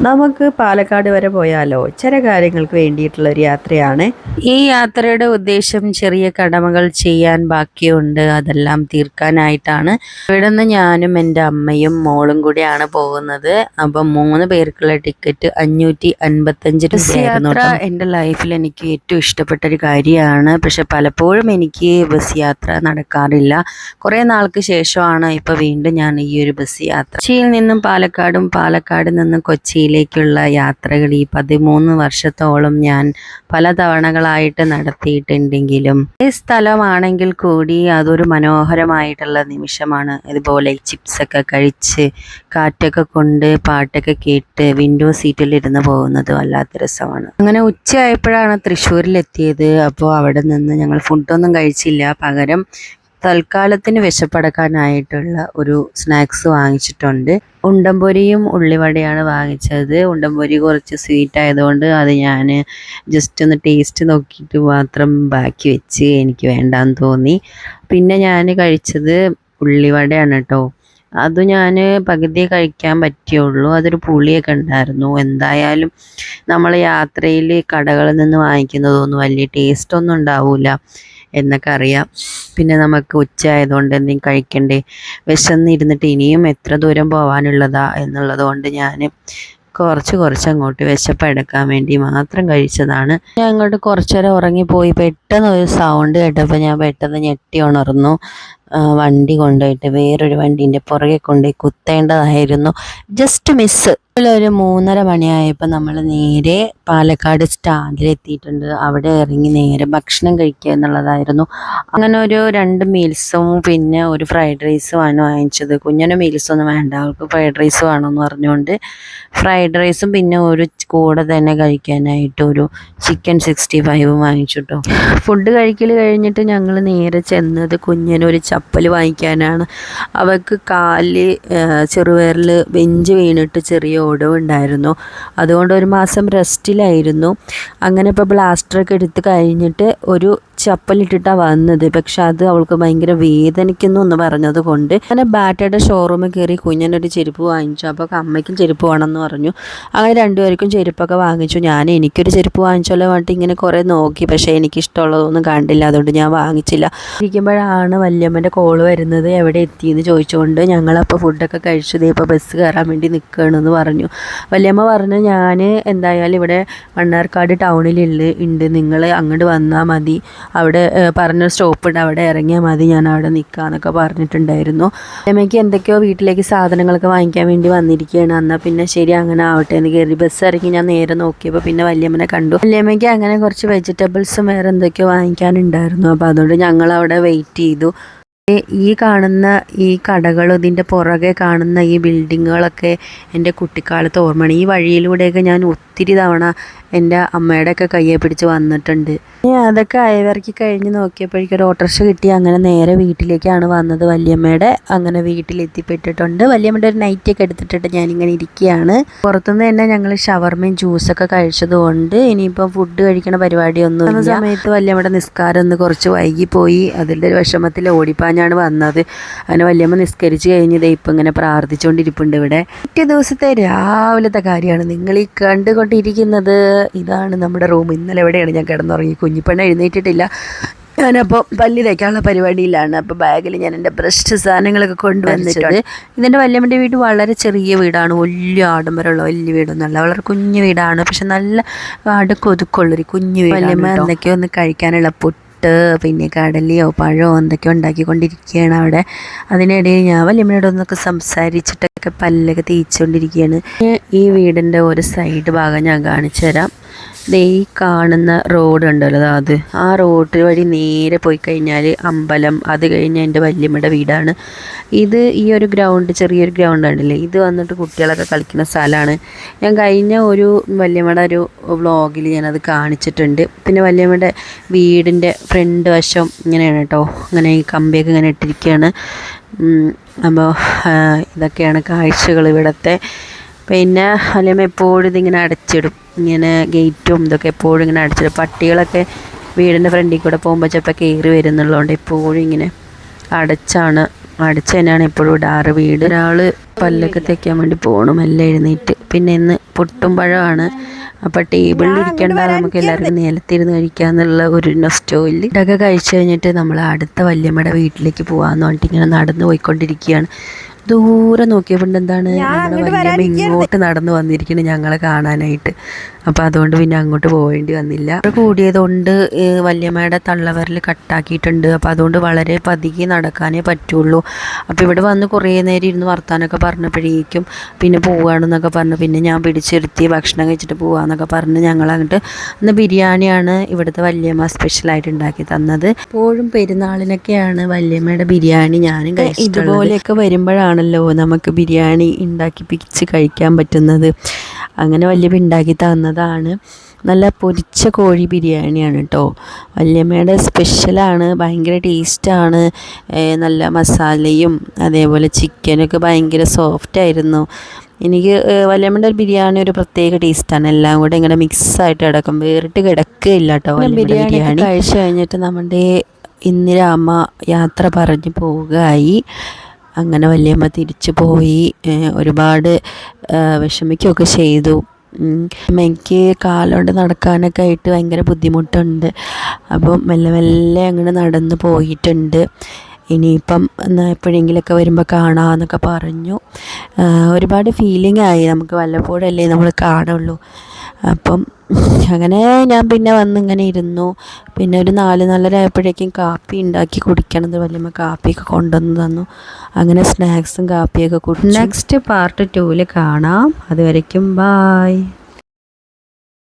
നമുക്ക് പാലക്കാട് വരെ പോയാലോ? ചില കാര്യങ്ങൾക്ക് വേണ്ടിയിട്ടുള്ള ഒരു യാത്രയാണ്. ഈ യാത്രയുടെ ഉദ്ദേശം ചെറിയ കടമകൾ ചെയ്യാൻ ബാക്കിയുണ്ട്. അതെല്ലാം തീർക്കാനായിട്ടാണ്. ഇവിടെ നിന്ന് ഞാനും എന്റെ അമ്മയും മോളും കൂടിയാണ് പോകുന്നത്. അപ്പം മൂന്ന് പേർക്കുള്ള ടിക്കറ്റ് അഞ്ഞൂറ്റി അൻപത്തഞ്ച് രൂപയായിരുന്നു യാത്ര എന്റെ ലൈഫിൽ എനിക്ക് ഏറ്റവും ഇഷ്ടപ്പെട്ട ഒരു കാര്യമാണ്. പക്ഷെ പലപ്പോഴും എനിക്ക് ബസ് യാത്ര നടക്കാറില്ല. കുറേ നാൾക്ക് ശേഷമാണ് ഇപ്പോൾ വീണ്ടും ഞാൻ ഈ ഒരു ബസ് യാത്ര. കൊച്ചിയിൽ നിന്നും പാലക്കാടും പാലക്കാട് നിന്നും കൊച്ചിയിലേക്കുള്ള യാത്രകൾ ഈ പതിമൂന്ന് വർഷത്തോളം ഞാൻ പല തവണകളായിട്ട് നടത്തിയിട്ടുണ്ടെങ്കിലും ഈ സ്ഥലമാണെങ്കിൽ കൂടി അതൊരു മനോഹരമായിട്ടുള്ള നിമിഷമാണ്. ഇതുപോലെ ചിപ്സൊക്കെ കഴിച്ച് കാറ്റൊക്കെ കൊണ്ട് പാട്ടൊക്കെ കേട്ട് വിൻഡോ സീറ്റിൽ ഇരുന്ന് പോകുന്നത് വല്ലാത്ത രസമാണ്. അങ്ങനെ ഉച്ചയായപ്പോഴാണ് തൃശ്ശൂരിലെത്തിയത്. അപ്പോൾ അവിടെ നിന്ന് ഞങ്ങൾ ഫുഡൊന്നും കഴിച്ചില്ല. പകരം തൽക്കാലത്തിന് വിശപ്പടക്കാനായിട്ടുള്ള ഒരു സ്നാക്സ് വാങ്ങിച്ചിട്ടുണ്ട്. ഉണ്ടംപൊരിയും ഉള്ളിവടയാണ് വാങ്ങിച്ചത്. ഉണ്ടംപൊരി കുറച്ച് സ്വീറ്റ് ആയതുകൊണ്ട് അത് ഞാൻ ജസ്റ്റ് ഒന്ന് ടേസ്റ്റ് നോക്കിയിട്ട് മാത്രം ബാക്കി വെച്ച് എനിക്ക് വേണ്ടാന്ന് തോന്നി. പിന്നെ ഞാൻ കഴിച്ചത് ഉള്ളിവടയാണ് കേട്ടോ അത് ഞാൻ പകുതിയെ കഴിക്കാൻ പറ്റിയുള്ളൂ. അതൊരു പുളിയൊക്കെ ഉണ്ടായിരുന്നു. എന്തായാലും നമ്മൾ യാത്രയിൽ കടകളിൽ നിന്ന് വാങ്ങിക്കുന്നതൊന്നും വലിയ ടേസ്റ്റ് ഒന്നും ഉണ്ടാവില്ല എന്നൊക്കെ അറിയാം. പിന്നെ നമുക്ക് ഉച്ച ആയതുകൊണ്ട് എന്തെങ്കിലും കഴിക്കണ്ടേ? വിശന്നിരുന്നിട്ട് ഇനിയും എത്ര ദൂരം പോകാനുള്ളതാ എന്നുള്ളത് കൊണ്ട് ഞാൻ കുറച്ച് കുറച്ച് അങ്ങോട്ട് വിശപ്പ് എടുക്കാൻ വേണ്ടി മാത്രം കഴിച്ചതാണ്. ഞാൻ അങ്ങോട്ട് കുറച്ചേരം ഉറങ്ങിപ്പോയി. പെട്ടെന്ന് ഒരു സൗണ്ട് കേട്ടപ്പോൾ ഞാൻ പെട്ടെന്ന് ഞെട്ടി ഉണർന്നു. വണ്ടി കൊണ്ടുപോയിട്ട് വേറൊരു വണ്ടീന്റെ പുറകെ കൊണ്ടുപോയി കുത്തേണ്ടതായിരുന്നു. ജസ്റ്റ് മിസ് ഒരു മൂന്നര മണിയായപ്പോൾ നമ്മൾ നേരെ പാലക്കാട് സ്റ്റാൻഡിലെത്തിയിട്ടുണ്ട്. അവിടെ ഇറങ്ങി നേരെ ഭക്ഷണം കഴിക്കുക എന്നുള്ളതായിരുന്നു. അങ്ങനെ ഒരു രണ്ട് മീൽസും പിന്നെ ഒരു ഫ്രൈഡ് റൈസുമാണ് വാങ്ങിച്ചത്. കുഞ്ഞിന് മീൽസൊന്നും വേണ്ട. അവൾക്ക് ഫ്രൈഡ് റൈസ് വേണമെന്ന് പറഞ്ഞുകൊണ്ട് ഫ്രൈഡ് റൈസും പിന്നെ ഒരു കൂടെ തന്നെ കഴിക്കാനായിട്ട് ഒരു ചിക്കൻ സിക്സ്റ്റി ഫൈവും വാങ്ങിച്ചു കേട്ടോ ഫുഡ് കഴിക്കൽ കഴിഞ്ഞിട്ട് ഞങ്ങൾ നേരെ ചെന്നത് കുഞ്ഞിനൊരു ചപ്പൽ വാങ്ങിക്കാനാണ്. അവൾക്ക് കാൽ ചെറുപേരിൽ ബെഞ്ച് വീണിട്ട് ചെറിയ ഒടിവുണ്ടായിരുന്നു അതുകൊണ്ട് ഒരു മാസം റെസ്റ്റിലായിരുന്നു അങ്ങനെ ഇപ്പോൾ ബ്ലാസ്റ്ററൊക്കെ എടുത്ത് കഴിഞ്ഞിട്ട് ഒരു ചപ്പലിട്ടിട്ടാണ് വന്നത്. പക്ഷെ അത് അവൾക്ക് ഭയങ്കര വേദനിക്കുന്നു എന്ന് പറഞ്ഞത് കൊണ്ട് അങ്ങനെ ബാറ്റയുടെ ഷോറൂമിൽ കയറി കുഞ്ഞനൊരു ചെരുപ്പ് വാങ്ങിച്ചു. അപ്പോൾ അമ്മയ്ക്കും ചെരുപ്പ് വേണമെന്ന് പറഞ്ഞു. അങ്ങനെ രണ്ടുപേർക്കും ചെരുപ്പൊക്കെ വാങ്ങിച്ചു. ഞാൻ എനിക്കൊരു ചെരുപ്പ് വാങ്ങിച്ചല്ലോ പറഞ്ഞിട്ട് ഇങ്ങനെ കുറേ നോക്കി. പക്ഷേ എനിക്കിഷ്ടമുള്ളതൊന്നും കണ്ടില്ല. അതുകൊണ്ട് ഞാൻ വാങ്ങിച്ചില്ല. ഇരിക്കുമ്പോഴാണ് വല്യമ്മന്റെ കോൾ വരുന്നത്. എവിടെ എത്തിയെന്ന് ചോദിച്ചുകൊണ്ട് ഞങ്ങളപ്പോൾ ഫുഡൊക്കെ കഴിച്ചത് ഇപ്പോൾ ബസ് കയറാൻ വേണ്ടി നിൽക്കണമെന്ന് പറഞ്ഞു. വല്യമ്മ പറഞ്ഞു ഞാൻ എന്തായാലും ഇവിടെ മണ്ണാർക്കാട് ടൗണിലുണ്ട് ഉണ്ട് നിങ്ങൾ അങ്ങോട്ട് വന്നാൽ മതി. അവിടെ പറഞ്ഞ സ്റ്റോപ്പ് ഉണ്ട് അവിടെ ഇറങ്ങിയാൽ മതി ഞാൻ അവിടെ നിൽക്കാമെന്നൊക്കെ പറഞ്ഞിട്ടുണ്ടായിരുന്നു. അമ്മയ്ക്ക് എന്തൊക്കെയോ വീട്ടിലേക്ക് സാധനങ്ങളൊക്കെ വാങ്ങിക്കാൻ വേണ്ടി വന്നിരിക്കുകയാണ്. എന്നാൽ പിന്നെ ശരി അങ്ങനെ ആവട്ടെ എന്ന് കയറി ബസ് ഇറങ്ങി ഞാൻ നേരെ നോക്കിയപ്പോൾ പിന്നെ വല്യമ്മനെ കണ്ടു. വല്യമ്മയ്ക്ക് അങ്ങനെ കുറച്ച് വെജിറ്റബിൾസും വേറെ എന്തൊക്കെയോ വാങ്ങിക്കാനുണ്ടായിരുന്നു. അപ്പോൾ അതുകൊണ്ട് ഞങ്ങൾ അവിടെ വെയിറ്റ് ചെയ്തു ഈ- കാണുന്ന ഈ കടകൾ ഇതിന്റെ പുറകെ കാണുന്ന ഈ ബിൽഡിങ്ങുകളൊക്കെ എന്റെ കുട്ടിക്കാലത്ത് ഓർമ്മയാണ്. ഈ വഴിയിലൂടെയൊക്കെ ഞാൻ ഒത്തിരി തവണ എന്റെ അമ്മയുടെയൊക്കെ കയ്യെ പിടിച്ച് വന്നിട്ടുണ്ട്. ഇനി അതൊക്കെ അയവിറക്കി കഴിഞ്ഞ് നോക്കിയപ്പോഴേക്കും ഒരു ഓട്ടോറിക്ഷ കിട്ടി. അങ്ങനെ നേരെ വീട്ടിലേക്കാണ് വന്നത്. വല്യമ്മയുടെ അങ്ങനെ വീട്ടിലെത്തിപ്പെട്ടിട്ടുണ്ട്. വല്യമ്മയുടെ ഒരു നൈറ്റൊക്കെ എടുത്തിട്ടിട്ട് ഞാനിങ്ങനെ ഇരിക്കുകയാണ്. പുറത്തുനിന്ന് തന്നെ ഞങ്ങൾ ഷവർമയും ജ്യൂസൊക്കെ കഴിച്ചതുകൊണ്ട് ഇനിയിപ്പം ഫുഡ് കഴിക്കണ പരിപാടിയൊന്നും ഇല്ല. സമയത്ത് വല്യമ്മയുടെ നിസ്കാരം ഒന്ന് കുറച്ച് വൈകിപ്പോയി. അതിന്റെ ഒരു വിഷമത്തിൽ ഓടിപ്പാഞ്ഞാണ് വന്നത്. അങ്ങനെ വല്യമ്മ നിസ്കരിച്ച് കഴിഞ്ഞത് ഇപ്പം ഇങ്ങനെ പ്രാർത്ഥിച്ചുകൊണ്ടിരിപ്പുണ്ട് ഇവിടെ. പിറ്റേ ദിവസത്തെ രാവിലത്തെ കാര്യമാണ്. നിങ്ങൾ ഈ കണ്ടുകൊണ്ടിരിക്കുന്നത്. ഇതാണ് നമ്മുടെ റൂം. ഇന്നലെ എവിടെയാണ് ഞാൻ കിടന്നുറങ്ങി കുഞ്ഞിപ്പെണ്ണ എഴുന്നേറ്റിട്ടില്ല. ഞാനപ്പോൾ പല്ലി തയ്ക്കാനുള്ള പരിപാടിയിലാണ്. അപ്പോൾ ബാഗിൽ ഞാൻ എന്റെ ബ്രഷ് സാധനങ്ങളൊക്കെ കൊണ്ടുവന്നിട്ടുണ്ട്. ഇതിന്റെ വല്യമ്മന്റെ വീട് വളരെ ചെറിയ വീടാണ്. വലിയ ആഡംബരമുള്ള വലിയ വീടൊന്നുമല്ല വളരെ കുഞ്ഞു വീടാണ്. പക്ഷെ നല്ല അടുക്കൊതുക്കുള്ളൊരു കുഞ്ഞു വീട് വല്യമ്മ എന്തൊക്കെയോ ഒന്ന് കഴിക്കാനുള്ള പുട്ട് പിന്നെ കടലയോ പഴമോ എന്തൊക്കെയോ ഉണ്ടാക്കിക്കൊണ്ടിരിക്കുകയാണ് അവിടെ. അതിനിടയിൽ ഞാൻ വല്യമ്മയോടൊന്നൊക്കെ സംസാരിച്ചിട്ടൊക്കെ പല്ലൊക്കെ തേച്ചുകൊണ്ടിരിക്കുകയാണ്. ഈ വീടിന്റെ ഒരു സൈഡ് ഭാഗം ഞാൻ കാണിച്ചു തരാം ദേ ഈ കാണുന്ന റോഡ് ഉണ്ടല്ലോ അത്. ആ റോഡ് വഴി നേരെ പോയി കഴിഞ്ഞാൽ അമ്പലം അത് കഴിഞ്ഞ് എന്റെ വല്യമ്മയുടെ വീടാണ്. ഇത് ഈ ഒരു ഗ്രൗണ്ട് ചെറിയൊരു ഗ്രൗണ്ട് ഉണ്ടല്ലേ ഇത് വന്നിട്ട് കുട്ടികളൊക്കെ കളിക്കുന്ന സ്ഥലമാണ്. ഞാൻ കഴിഞ്ഞ ഒരു വല്യമ്മയുടെ ഒരു വ്ളോഗിൽ ഞാനത് കാണിച്ചിട്ടുണ്ട്. പിന്നെ വല്യമ്മയുടെ വീടിന്റെ ഫ്രണ്ട് വശം ഇങ്ങനെയാണ് കേട്ടോ. ഇങ്ങനെ ഈ കമ്പിയൊക്കെ ഇങ്ങനെ ഇട്ടിരിക്കുകയാണ്. അപ്പോൾ ഇതൊക്കെയാണ് കാഴ്ചകൾ ഇവിടുത്തെ. പിന്നെ അല്ലെങ്കിൽ എപ്പോഴും ഇതിങ്ങനെ അടച്ചിടും. ഇങ്ങനെ ഗേറ്റും ഇതൊക്കെ എപ്പോഴും ഇങ്ങനെ അടച്ചിടും. പട്ടികളൊക്കെ വീടിന്റെ ഫ്രണ്ടിൽ കൂടെ പോകുമ്പോൾ ചിലപ്പോൾ കയറി വരുന്നുള്ളതുകൊണ്ട് എപ്പോഴും ഇങ്ങനെ അടച്ചാണ്. അടച്ച് തന്നെയാണ് എപ്പോഴും ഇടാറ്. വീട് ഒരാൾ പല്ലൊക്കെ തേക്കാൻ വേണ്ടി പോകണം എല്ലാം എഴുന്നേറ്റ്. പിന്നെ ഇന്ന് പൊട്ടും പഴമാണ് അപ്പോൾ ടേബിളിൽ ഇരിക്കേണ്ട നമുക്ക് എല്ലാവർക്കും നിലത്തിരുന്ന് കഴിക്കാമെന്നുള്ള ഒരു നൊസ്റ്റോയിൽ ഇതൊക്കെ കഴിച്ചു കഴിഞ്ഞിട്ട് നമ്മൾ അടുത്ത വല്യമ്മയുടെ വീട്ടിലേക്ക് പോകാമെന്ന് പറഞ്ഞിട്ട് ഇങ്ങനെ നടന്നു പോയിക്കൊണ്ടിരിക്കുകയാണ് ദൂരെ നോക്കിയപ്പോൾ എന്താണ്? ഇങ്ങോട്ട് നടന്നു വന്നിരിക്കുന്നത് ഞങ്ങളെ കാണാനായിട്ട്. അപ്പോൾ അതുകൊണ്ട് പിന്നെ അങ്ങോട്ട് പോകേണ്ടി വന്നില്ല. കൂടിയത് കൂടിയതുകൊണ്ട് വല്യമ്മയുടെ തള്ളവരൽ കട്ടാക്കിയിട്ടുണ്ട്. അപ്പോൾ അതുകൊണ്ട് വളരെ പതുക്കി നടക്കാനേ പറ്റുള്ളൂ. അപ്പോൾ ഇവിടെ വന്ന് കുറേ നേരം ഇരുന്ന് വർത്താനൊക്കെ പറഞ്ഞപ്പോഴേക്കും പിന്നെ പോവുകയാണെന്നൊക്കെ പറഞ്ഞു. പിന്നെ ഞാൻ പിടിച്ചിരുത്തി ഭക്ഷണം കഴിച്ചിട്ട് പോവാന്നൊക്കെ പറഞ്ഞ് ഞങ്ങൾ അങ്ങോട്ട് ഇന്ന് ബിരിയാണിയാണ് ഇവിടുത്തെ വല്യമ്മ സ്പെഷ്യലായിട്ട് ഉണ്ടാക്കി തന്നത്. എപ്പോഴും പെരുന്നാളിനൊക്കെയാണ് വല്യമ്മയുടെ ബിരിയാണി ഞാനും ഇതുപോലെയൊക്കെ ഇതുപോലെയൊക്കെ വരുമ്പോഴാണല്ലോ നമുക്ക് ബിരിയാണി ഉണ്ടാക്കി പിച്ച് കഴിക്കാൻ പറ്റുന്നത്. അങ്ങനെ വല്യമ്മ ഉണ്ടാക്കി തന്നതാണ്. നല്ല പൊരിച്ച കോഴി ബിരിയാണിയാണ് കേട്ടോ വല്യമ്മയുടെ സ്പെഷ്യലാണ് ഭയങ്കര ടേസ്റ്റാണ് നല്ല മസാലയും അതേപോലെ ചിക്കനൊക്കെ ഭയങ്കര സോഫ്റ്റ് ആയിരുന്നു. എനിക്ക് വല്യമ്മയുടെ ബിരിയാണി ഒരു പ്രത്യേക ടേസ്റ്റാണ് എല്ലാം കൂടെ ഇങ്ങനെ മിക്സായിട്ട് കിടക്കും. വേറിട്ട് കിടക്കുകയില്ല കേട്ടോ ബിരിയാണി. കഴിച്ചു കഴിഞ്ഞിട്ട് നമ്മുടെ ഇന്ദിരാമ്മ യാത്ര പറഞ്ഞു പോവുകയായി. അങ്ങനെ വല്യമ്മ തിരിച്ചു പോയി ഒരുപാട് വിഷമിക്കുകയൊക്കെ ചെയ്തു. എനിക്ക് കാലുകൊണ്ട് നടക്കാനൊക്കെ ആയിട്ട് ഭയങ്കര ബുദ്ധിമുട്ടുണ്ട് അപ്പം മെല്ലെ മെല്ലെ അങ്ങനെ നടന്നു പോയിട്ടുണ്ട് ഇനിയിപ്പം എപ്പോഴെങ്കിലുമൊക്കെ വരുമ്പോൾ കാണാമെന്നൊക്കെ പറഞ്ഞു. ഒരുപാട് ഫീലിംഗ് ആയി നമുക്ക് വല്ലപ്പോഴല്ലേ നമ്മൾ കാണുള്ളൂ. അപ്പം അങ്ങനെ ഞാൻ പിന്നെ വന്ന് ഇങ്ങനെ ഇരുന്നു. പിന്നെ ഒരു നാല് നാലര ആയപ്പോഴേക്കും കാപ്പി ഉണ്ടാക്കി കുടിക്കണത് വല്യമ്മ കാപ്പിയൊക്കെ കൊണ്ടുവന്ന് തന്നു. അങ്ങനെ സ്നാക്സും കാപ്പിയൊക്കെ കുടിച്ചു. നെക്സ്റ്റ് പാർട്ട് ടൂവിൽ കാണാം. അതുവരയ്ക്കും ബായ്